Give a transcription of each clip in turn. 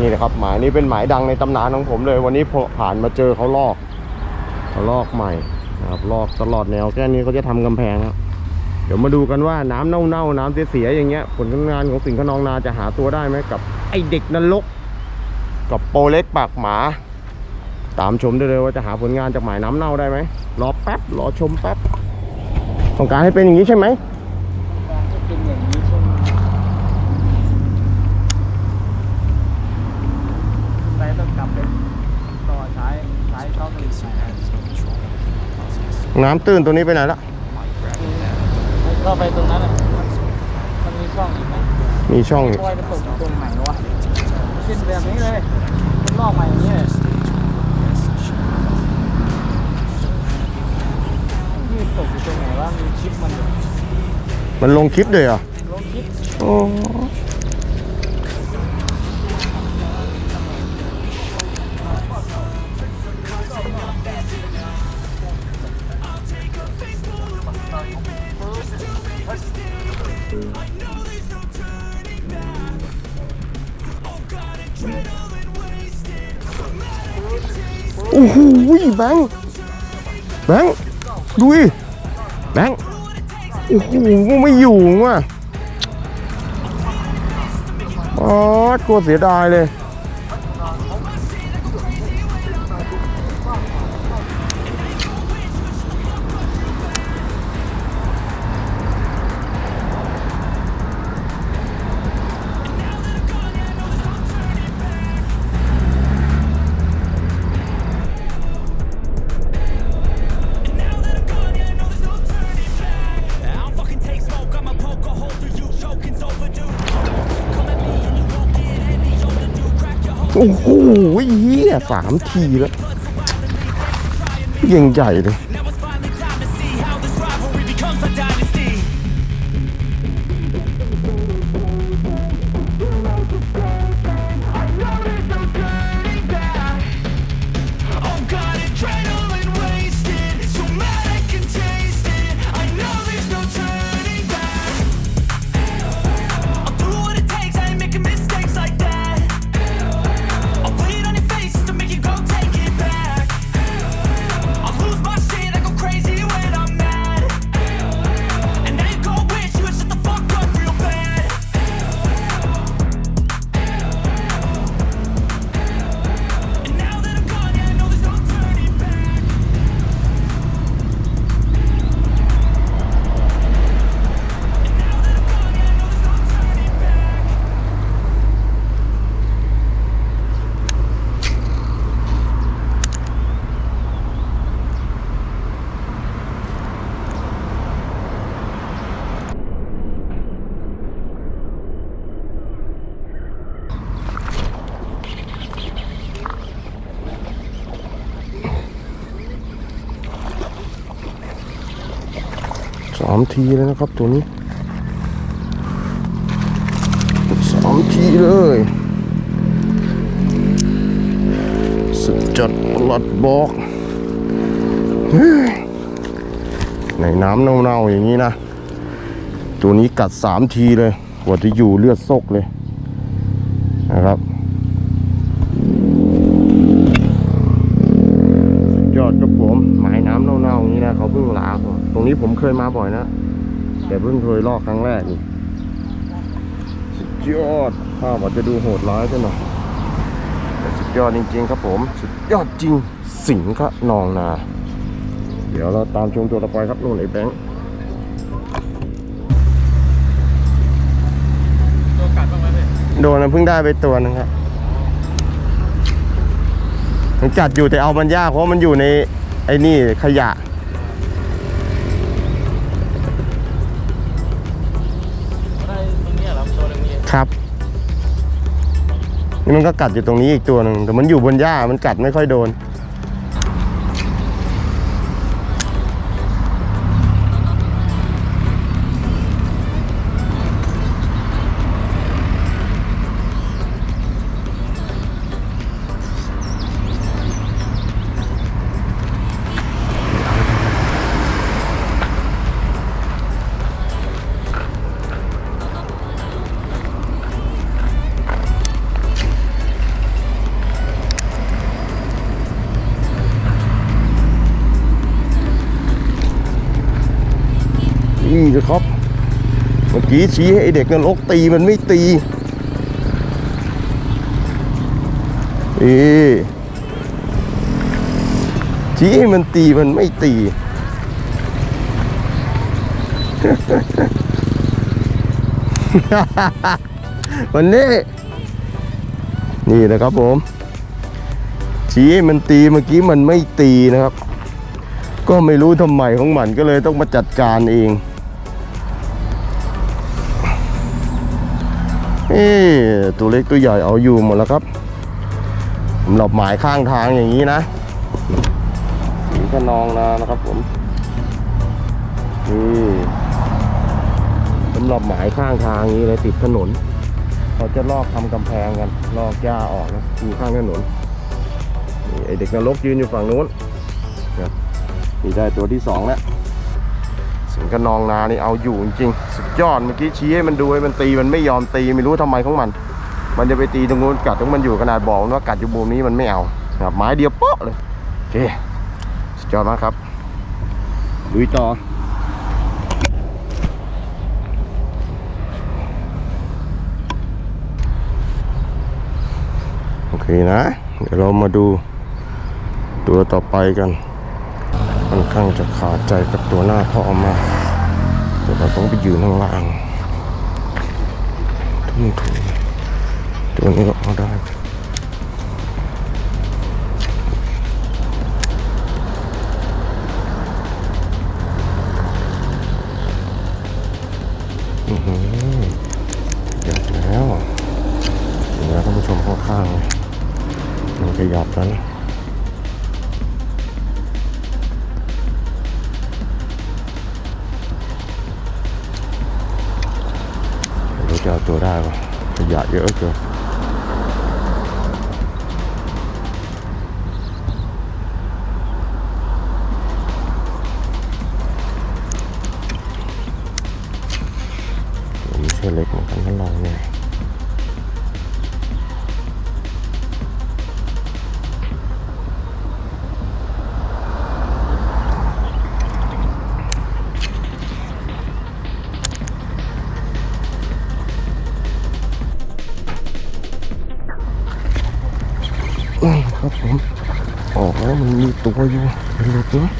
นี่นะครับหมายนี้เป็นหมายดังในตำนานของผมเลย วันนี้ผ่านมาเจอเขาลอกเขาลอกใหม่นะครับลอกตลอดแนวแค่นี้เขาจะทำกำแพงครับเดี๋ยวมาดูกันว่าน้ำเน่าๆน้ำเสียๆอย่างเงี้ย ผลงานของสิงห์ขนองนาจะหาตัวได้ไหมกับไอเด็กนรกกับโปเล็กปากหมา ตามชมได้เลยว่าจะหาผลงานจากหมายน้ำเน่าได้ไหมรอแป๊บรอชมแป๊บต้องการให้เป็นอย่างนี้ใช่ไหม การจะเป็นอย่างนี้ใช่ไหมใช้ต้องกลับไปต่อใช้ใช้เข้าไปใช้ น้ำตื้นตัวนี้ไปไหนละเข้าไปตรงนั้นน่ะมันมีช่องอีกไหมมีช่องอยู่ปล่อยมันตกตรงไหนวะเป็นแบบนี้เลยมันลอกมาอย่างนี้เลยนี่ตกอยู่ตรงไหนวะมีคลิปมันอยู่มันลงคลิปเลยเหรอลงคลิปโอ้ โอ้ยแบงค์แบงค์ดูดิแบงค์โอ้โหไม่อยู่ว่ะอ๋อกลัวเสียดายเลย สามทีแล้วยิงใหญ่เลยามทีแล้วนะครับตัวนี้สามทีเลย สุดจัดปลัดบอกในน้ำเน่าๆอย่างนี้นะ ตัวนี้กัดสามทีเลยกว่าจะอยู่เลือดซกเลย นะครับสุดยอดครับผมหมายน้ำเน่าๆอย่างนี้นะเขาเพิ่งลาผมต รงนี้ผมเคยมาบ่อยนะ แต่เพิ่งเคยลอกครั้งแรกนี่สุดยอดภาพอาจจะดูโหดร้ายไปหน่อยแต่สุดยอดจริง ๆ ครับผม สุดยอดจริงสิงห์ขนองนา เดี๋ยวเราตามชมตัวต่อไปครับนู่นไอ้แบงค์ตัวกัดบ้างไหมพี่โดนเพิ่งได้ไปตัวหนึงครับมันจัดอยู่แต่เอามันยากเพราะมันอยู่ในไอ้นี่ขยะ นะครับนี่มันก็กัดอยู่ตรงนี้อีกตัวหนึ่งแต่มันอยู่บนหญ้ามันกัดไม่ค่อยโดน นี่นะครับ เมื่อกี้ชี้ให้เด็กนรกตีมันไม่ตีนี่ชี้ให้มันตีมันไม่ตี วันนี้นี่นะครับผม ชี้ให้มันตีเมื่อกี้มันไม่ตีนะครับ ก็ไม่รู้ทำไมของมันก็เลยต้องมาจัดการเอง เอตัวเล็กตัวใหญ่เอาอยู่หมดแล้วครับสำหรับหมายข้างทางอย่างนี้นะสีขนองนานะครับผมนี่สำหรับหมายข้างทางอย่างนี้เลยติดถนนเขาจะลอกทำกำแพงกันลอกหญ้าออกนะอยู่ข้างถนนนี่ไอเด็กนรกยืนอยู่ฝั่งนู้นนี่ได้ตัวที่สองแล้ว สิงกระนองนานี่เอาอยู่จริงสุดยอดเมื่อกี้ชี้ให้มันดูให้มันตีมันไม่ยอมตีไม่รู้ทำไมของมัน มันจะไปตีตรงนู้นกัดตรงมันอยู่ขนาดบอกว่ากัดอยู่มุมนี้มันไม่เอาครับไม้เดียวเปาะเลยโอเคสุดยอดมากครับลุยต่อโอเคนะ เดี๋ยวเรามาดูตัวต่อไปกัน ค่อนข้างจะขาดใจกับตัวหน้าพ่อมากเดี๋ยวเราต้องไปยืนข้างล่างทุ่งถุงตัวนี้ก็พอได้ จะเอาตัวได้ปะขยะเยอะเกิน อยู่มันหลุดนะ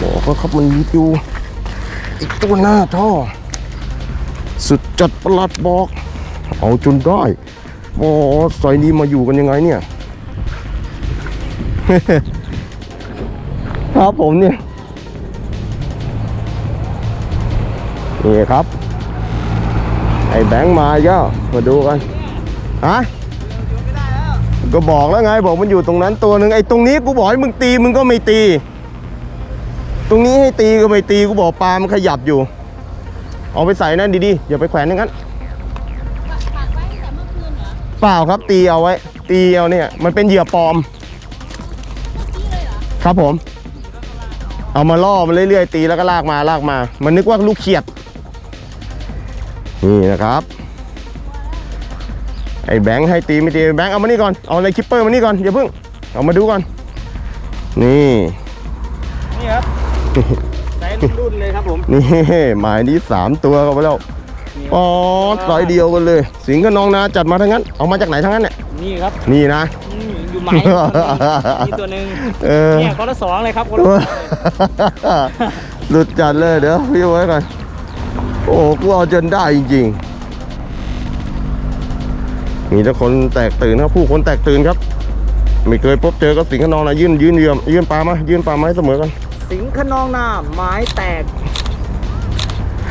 บอกว่าครับมันมีอยู่อีกตัวหน้าท่อ สุดจัดประหลัดบอก เอาจนได้บอซอยนี้มาอยู่กันยังไงเนี่ย ครับผมเนี่ยนี่ครับ ไอ้แบงค์มาอีก็มาดูกัน ฮะ ก็บอกแล้วไงบอกมันอยู่ตรงนั้นตัวหนึ่งไอ้ตรงนี้กูบอกให้มึงตีมึงก็ไม่ตี ตรงนี้ให้ตีก็ไม่ตีกูบอกปลามันขยับอยู่ เอาไปใส่นั่นดีๆอย่าไปแขวนอย่างนั้นเปล่าครับตีเอาไว้ ตีเอาเนี่ย มันเป็นเหยื่อปลอม ครับผม เอามาล่อมันเรื่อยๆตีแล้วก็ลากมาลากมา มันนึกว่าลูกเขียด นี่นะครับ ไอ้แบงค์ให้ตีไม่ตีแบงค์เอามานี่ก่อนเอาในคิปเปอร์มานี่ก่อนอย่าเพิ่งเอามาดูก่อน นี่นี่ครับใส่รุ่นๆเลยครับผมนี่หมายนี้สามตัวเข้าไปแล้วนี่อ๋อสายเดียวกันเลย สิงห์กับน้องนาจัดมาทั้งนั้นเอามาจากไหนทั้งนั้นเนี่ยนี่ครับนี่นะอืมอยู่ไหมนี่ตัวหนึ่งเออเนี่ยคนละสองเลยครับคนละตัวสองเลยหลุดจัดเลยเดี๋ยวพี่ไว้ก่อนโอ้กูเอาจนได้จริงๆ มีแต่คนแตกตื่นครับผู้คนแตกตื่นครับ ไม่เคยพบเจอกับสิงห์ขนองนะยื่นยื่นเยื่อมยื่นปลามายื่นปลามาให้เสมอกัน สิงห์ขนองนาไม้แตก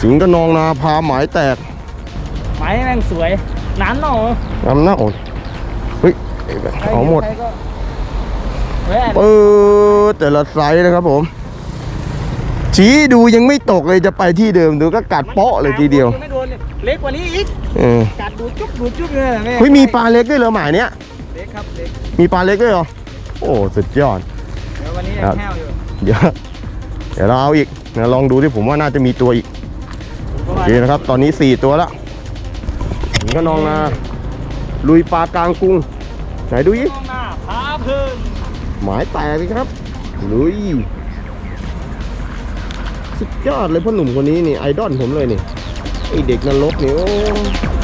สิงห์ขนองนาพาหมายแตกไม้แม่งสวยหนานหน่อน้ำหน้าโอดเฮ้ยเอาหมดใครก็เฮ้ยเออแต่ละไซส์นะครับผม ชี้ดูยังไม่ตกเลยจะไปที่เดิมดูก็กัดเปาะเลยทีเดียว ไม่โดน เล็กกว่านี้อีกกัดดูจุ๊บดูจุ๊บเลยแม่เฮ้ยมีปลาเล็กด้วยเหรอหมายเนี้ยเล็กครับเล็กมีปลาเล็กด้วยเหรอโอ้สุดยอดเดี๋ยววันนี้ยังแห้วอยู่เดี๋ยวเดี๋ยวเราเอาอีกนะลองดูที่ผมว่าน่าจะมีตัวอีกโอเคนะครับ ตอนนี้สี่ตัวแล้วผมก็นองนาลุยปลากลางกรุงไหนดูยิหน้าพาเพิ่นหมายแตกเลยครับลุยสุดยอดเลยพ่อหนุ่มคนนี้นี่ไอดอลผมเลยนี่ ไอเด็กนรกเนี่ย